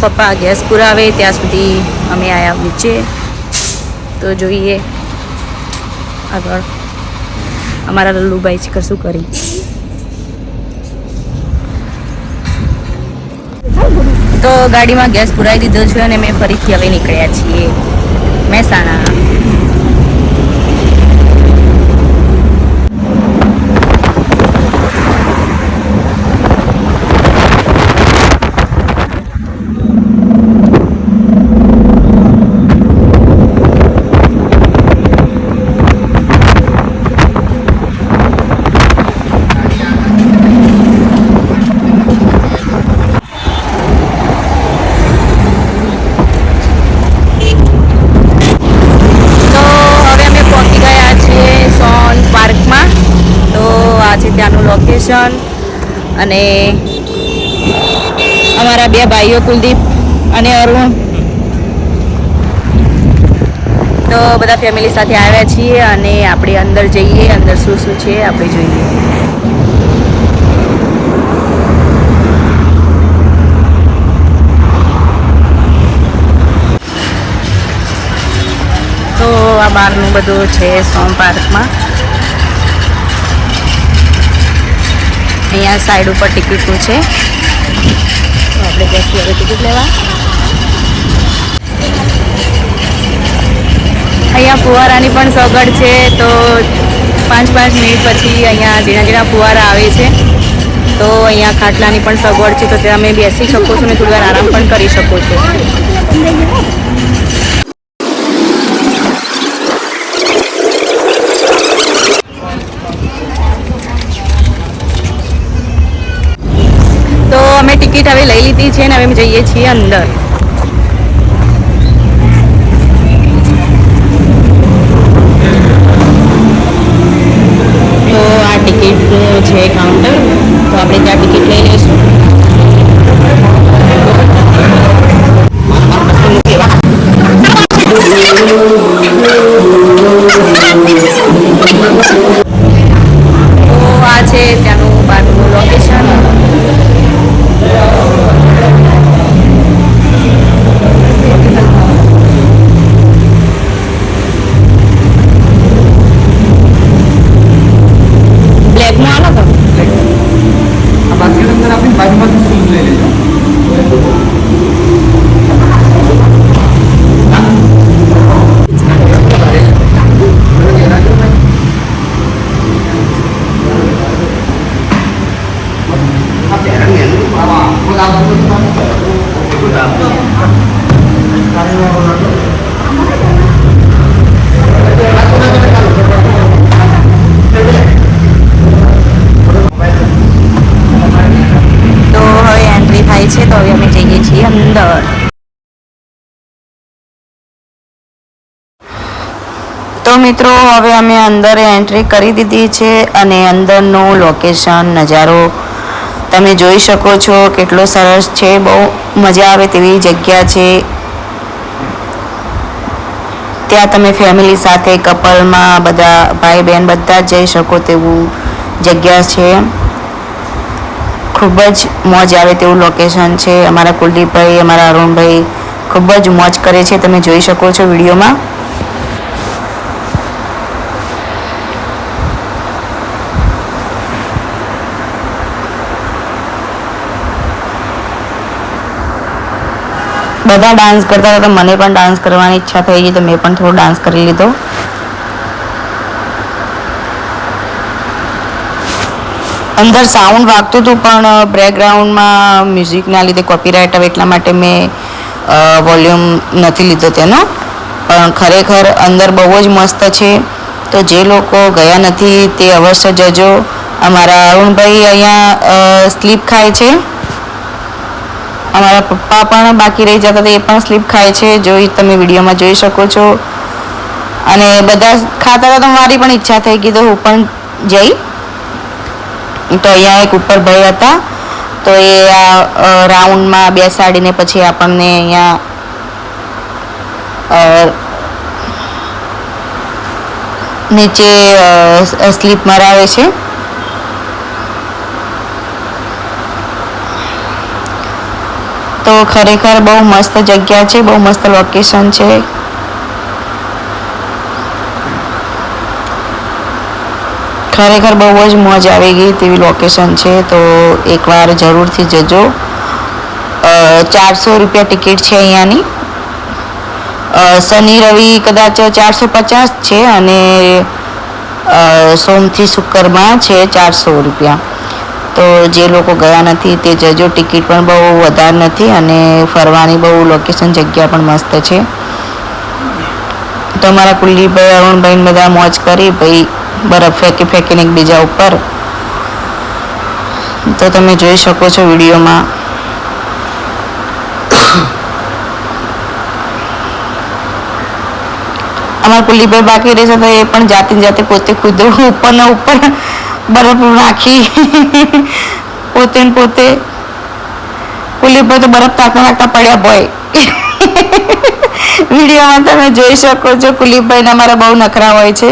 પપ્પા ગેસ પુરાવે ત્યાં સુધી અમે આવ્યા નીચે. તો જોઈએ આગળ. અમારા લલ્લુભાઈ છે, કશું કરી. તો ગાડીમાં ગેસ પુરાવી દીધો છે અને અમે ફરીથી હવે નીકળ્યા છીએ મહેસાણા તો હવે અમે પહોંચી ગયા છીએ સોન પાર્કમાં તો આ છે ત્યાંનું લોકેશન અને અમારા બે ભાઈઓ કુલદીપ અને અરુણ. તો બધા ફેમિલી સાથે આવ્યા છીએ અને આપણે અંદર જઈએ, અંદર શું શું છે આપણે જોઈએ. તો આ બહારનું બધું છે સોમ પાર્કમાં. અહીંયા સાઈડ ઉપર ટિકિટો છે. આપણે બેસી હવે ટિકિટ લેવા. અહીંયા ફુવારાની પણ સગવડ છે, તો પાંચ પાંચ મિનિટ પછી અહીંયા ઝીણા ઝીણા ફુવારા આવે છે. તો અહીંયા ખાટલાની પણ સગવડ છે, તો ત્યાં તમે બેસી શકો છો ને થોડી આરામ પણ કરી શકો છો. ટિકિટ હવે લઈ લીધી છે ને હવે અમે જઈએ છીએ અંદર. તો આ ટિકિટ છે કાઉન્ટર તો આપણે ત્યાં ટિકિટ લઈ લઈશું. મિત્રો, હવે અમે અંદર એન્ટ્રી કરી દીધી છે અને અંદરનું લોકેશન નજારો તમે જોઈ શકો છો કેટલો સરસ છે, બહુ મજા આવે તેવી જગ્યા છે. ત્યાં તમે ફેમિલી સાથે કપલમાં બધા ભાઈ બહેન બધા જઈ શકો તેવું જગ્યા છે. ખૂબ જ મોજ આવે તેવું લોકેશન છે. અમારા કુલદીપભાઈ, અમારા અરુણભાઈ ખૂબ જ મોજ કરે છે. તમે જોઈ શકો છો વિડીયોમાં. બધા ડાન્સ કરતા હતા, તો મને પણ ડાન્સ કરવાની ઈચ્છા થઈ ગઈ, તો મેં પણ થોડો ડાન્સ કરી લીધો. અંદર સાઉન્ડ વાગતું હતું, પણ બેકગ્રાઉન્ડમાં મ્યુઝિકના લીધે કોપીરાઇટ આવે એટલા માટે મેં વોલ્યુમ નથી લીધો તેનો. પણ ખરેખર અંદર બહુ જ મસ્ત છે. તો જે લોકો ગયા નથી, તે અવશ્ય જજો. અમારા અરુણભાઈ અહીંયા સ્લીપ ખાય છે. અમારા પપ્પા પણ બાકી રહી જતા હતા, એ પણ સ્લીપ ખાય છે જોઈ તમે વિડીયોમાં જોઈ શકો છો. અને બધા ખાતા હતા તો મારી પણ ઈચ્છા થઈ ગઈ તો હું પણ જઈ. તો અહીંયા એક ઉપર ભાઈ હતા, તો એ આ રાઉન્ડમાં બેસાડીને પછી આપણને અહીંયા નીચે સ્લીપ મરાવે છે. તો ખરેખર બહુ મસ્ત જગ્યા છે, બહુ મસ્ત લોકેશન છે. ખરેખર બહુ જ મોજ આવી ગઈ તેવી લોકેશન છે, તો એકવાર જરૂરથી જજો. ચારસો રૂપિયા ટિકિટ છે અહીંયાની. શનિ, રવિ કદાચ ચારસો પચાસ છે અને સોમથી શુક્રમાં છે ચારસો રૂપિયા. તો જે લોકો ગયા નથી તે જજો ટિકિટ પણ બહુ વધારે નથી અને ફરવાની બહુ લોકેશન જગ્યા પણ મસ્ત છે. તો મારા કુલદીપભાઈ અરુણભાઈ બધા મોજ કરી ભાઈ બરફ ફેંકી ફેંકીને એકબીજા ઉપર. તો તમે જોઈ શકો છો વિડીયોમાં. અમારા કુલીભાઈ બાકી રહેશે તો એ પણ જાતે જાતે પોતે ખુદ ઉપરના ઉપર બરફ નાખી પોતે પોતે. કુલીભાઈ તો બરફ તાકતા નાખતા પડ્યા બોય વિડીયોમાં તમે જોઈ શકો છો કુલીપભાઈના મારા બહુ નખરા હોય છે.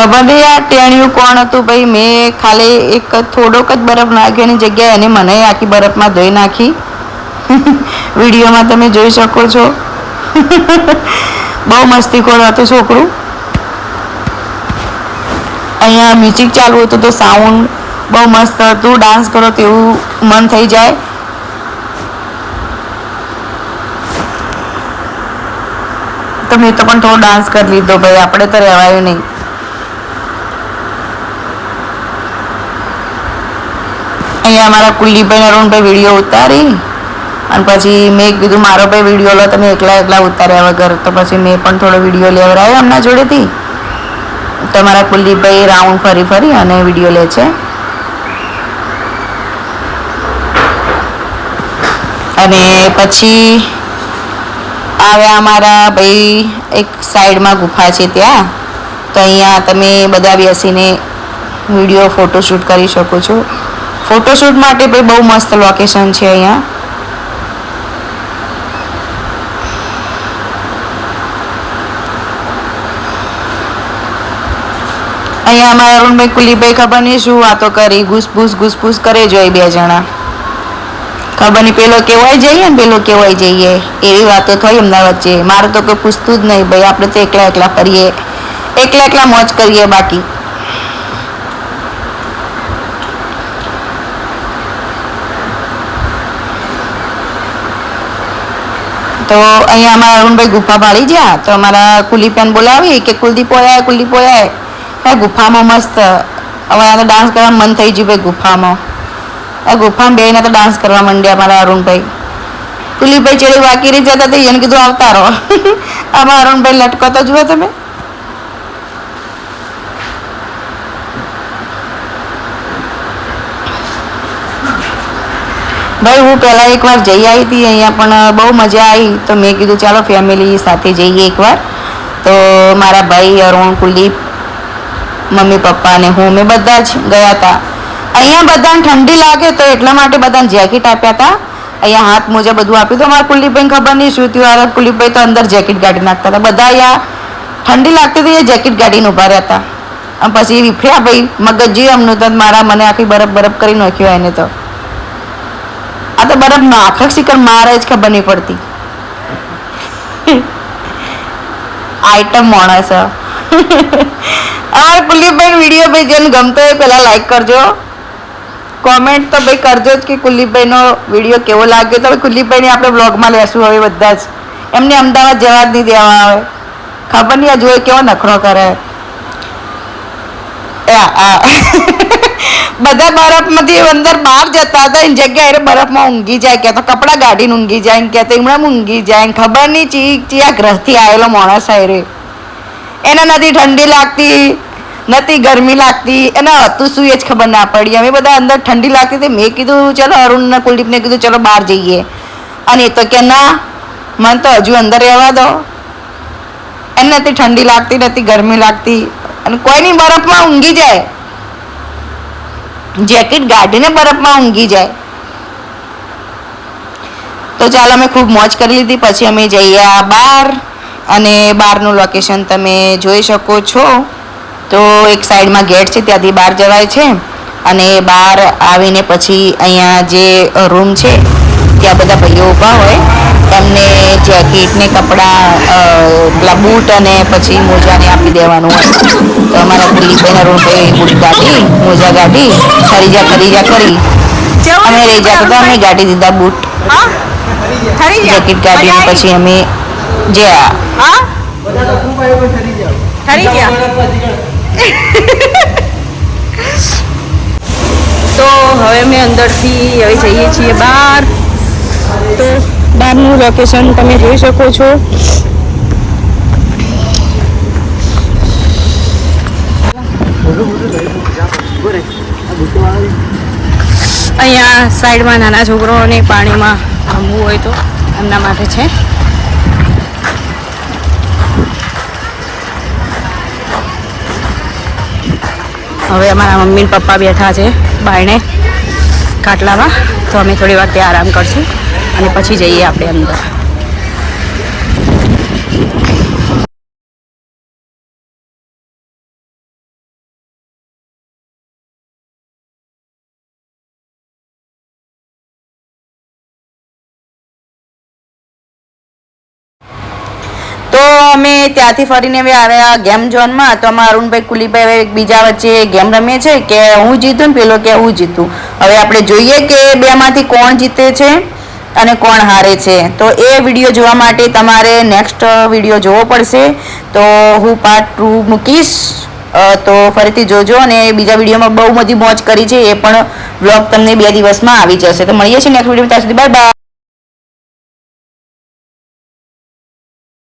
ખબર આ ટેણિયું કોણ હતું ભાઈ? મેં ખાલી એક થોડોક જ બરફ નાખ્યો એની જગ્યાએ એને મને આખી બરફમાં ધોઈ નાખી. વિડીયોમાં તમે જોઈ શકો છો. બહુ મસ્તીખોર હતું છોકરું. અહીંયા મ્યુઝિક ચાલુ હતું તો સાઉન્ડ બહુ મસ્ત હતું. ડાન્સ કરો તેવું મન થઈ જાય. તો મેં તો પણ થોડો ડાન્સ કરી લીધો ભાઈ. આપણે તો રહેવાયું નહીં. અહીંયા અમારા કુલદીપભાઈ અરુણભાઈ વીડિયો ઉતારી અને પછી મેં કીધું, મારો ભાઈ વીડિયો લો, તમે એકલા એકલા ઉતાર્યા વગર. તો પછી મેં પણ થોડો વીડિયો લેવડાવ્યો એમના જોડેથી. તો મારા કુલદીપભાઈ રાઉન્ડ ફરી ફરી અને વીડિયો લે છે. અને પછી આવ્યા અમારા ભાઈ એક સાઈડમાં ગુફા છે ત્યાં. તો અહીંયા તમે બધા બેસીને વીડિયો ફોટોશૂટ કરી શકો છો. ફોટોશૂટ માટે ભાઈ બહુ મસ્ત લોકેશન છે અહીંયા. અહીંયા અમારા અરુણભાઈ કુલીભાઈ ખબર નહીં શું વાતો કરી, ઘૂસપૂસ ઘૂસપૂસ કરે જોઈ બે જણા. ખબર નહીં પેલો કેવાય જઈએ ને પેલો કેવાય જઈએ. એવી વાતો થઈ એમના વચ્ચે. મારે તો કોઈ પૂછતું જ નહીં, ભાઈ, આપણે તો એકલા એકલા ફરીએ. એકલા એકલા મોજ કરીએ બાકી. તો અહીંયા અમારા અરુણભાઈ ગુફા ભાળી ગયા. તો અમારા કુલીપેન બોલાવી કે, કુલદીપ ઓયા કુલદીપ ઓયા આ ગુફામાં મસ્ત. હવે આ તો ડાન્સ કરવા મન થઈ ગયું ભાઈ ગુફામાં. આ ગુફામાં બેને તો ડાન્સ કરવા માંડ્યા અમારા અરુણભાઈ. કુલીભાઈ ચેડી વાકી રહી જતા તો એને કીધું, આવતા રહો. આમાં અરુણભાઈ લટકો તો જુઓ તમે. ભાઈ હું પહેલાં એકવાર જઈ આવી હતી, અહીંયા પણ બહુ મજા આવી તો મેં કીધું, ચાલો ફેમિલી સાથે જઈએ એકવાર. તો મારા ભાઈ અરુણ, કુલદીપ, મમ્મી, પપ્પા અને હું મેં બધા જ ગયા હતા અહીંયા બધાને ઠંડી લાગે તો એટલા માટે બધાને જેકેટ આપ્યા હતા અહીંયા હાથ મોજા બધું આપ્યું તો મારા કુલદીપભાઈને ખબર નહીં, શું થયું. આ કુલદીપભાઈ તો અંદર જેકેટ કાઢી નાખતા હતા. બધા અહીંયા ઠંડી લાગતી હતી, એ જેકેટ કાઢીને ઊભા રહેતા અને પછી વિફર્યા ભાઈ મગજ જે અમનું તો મારા મને આખી બરફ બરફ કરી નાખ્યો એને તો. આ તો બરફ નાખક શિખર મારે જ ખબર નહીં પડતી. આઈટમ માણસ અમારે કુલદીપભાઈ વીડિયો ભાઈ જેને ગમતો હોય પહેલાં લાઈક કરજો. કોમેન્ટ તો ભાઈ કરજો જ કે કુલદીપભાઈનો વીડિયો કેવો લાગ્યો. તો કુલદીપભાઈને આપણે બ્લોગમાં લેશું હવે બધા જ. એમને અમદાવાદ જવા જ નહીં દેવા આવે ખબર નહીં આ જોઈએ કેવો નખરો કરે. આ- આ. બધા બરફમાંથી અંદર બહાર જતા હતા, એની જગ્યાએ બરફમાં ઊંઘી જાય, કે તો કપડાં ગાડીને ઊંઘી જાય, ને કે તો હમણાં ઊંઘી જાય ખબર નહીં ચી ચી આ ગ્રહથી આવેલો માણસ આયરે એને નથી ઠંડી લાગતી, નથી ગરમી લાગતી, એને હતું શું એ જ ખબર ના પડી. અમે બધા અંદર ઠંડી લાગતી હતી, મેં કીધું, ચલો અરુણને, કુલદીપને કીધું, ચલો બહાર જઈએ. અને એ તો કે, ના, મને તો હજુ અંદર રહેવા દો. એને નથી ઠંડી લાગતી, નથી ગરમી લાગતી. અને કોઈની બરફમાં ઊંઘી જાય જેકેટ ગાઢીને બરફમાં ઊંઘી જાય. તો ચાલો અમે ખૂબ મોજ કરી લીધી. પછી અમે જઈએ બહાર અને બહારનું લોકેશન તમે જોઈ શકો છો. તો એક સાઈડમાં ગેટ છે, ત્યાંથી બહાર જવાય છે. અને બહાર આવીને પછી અહીંયા જે રૂમ છે, ત્યાં બધા ભાઈઓ ઊભા હોય. એમને જેકેટ ને કપડાં પેલા બૂટ અને પછી મોજાને આપી દેવાનું હોય. તો અમારા દિલીપભાઈના રૂમ બૂટ કાઢી મોજા કાઢી ખરીજા ખરીજા કરી. અમે રહી જતા હતા અમે ગાડી દીધા બૂટ. જેકેટ કાઢીને પછી અમે જ્યાં ઠરી જાઓ ઠરી ગયા તો હવે અમે અંદરથી હવે જઈએ છીએ બહાર. તો બહારનું લોકેશન તમે જોઈ શકો છો. અહીંયા સાઈડમાં નાના છોકરાઓને પાણીમાં રમવું હોય તો એમના માટે છે. હવે અમારા મમ્મી પપ્પા બેઠા છે બાયણે ખાટલામાં. તો અમે થોડી વાર ત્યાં આરામ કરશું. અને પછી જઈએ આપણે અંદર. તો અમે ત્યાંથી ફરીને હવે આવ્યા ગેમ ઝોનમાં. તો અમારા અરુણભાઈ, કુલીભાઈ હવે એકબીજા વચ્ચે ગેમ રમીએ છે કે હું જીતું ને પેલો કે હું જીતું? હવે આપણે જોઈએ કે બેમાંથી કોણ જીતે છે. અને કોણ હારે છે? તો એ વીડિયો જોવા માટે તમારે નેક્સ્ટ વીડિયો જોવો પડશે. તો હું પાર્ટ ટુ મૂકીશ. તો ફરીથી જોજો અને બીજા વિડીયોમાં બહુ બધી મોજ કરી છે. એ પણ બ્લોગ તમને બે દિવસમાં આવી જશે. તો મળીએ છીએ નેક્સ્ટ વીડિયો ત્યાં સુધી બાય બાય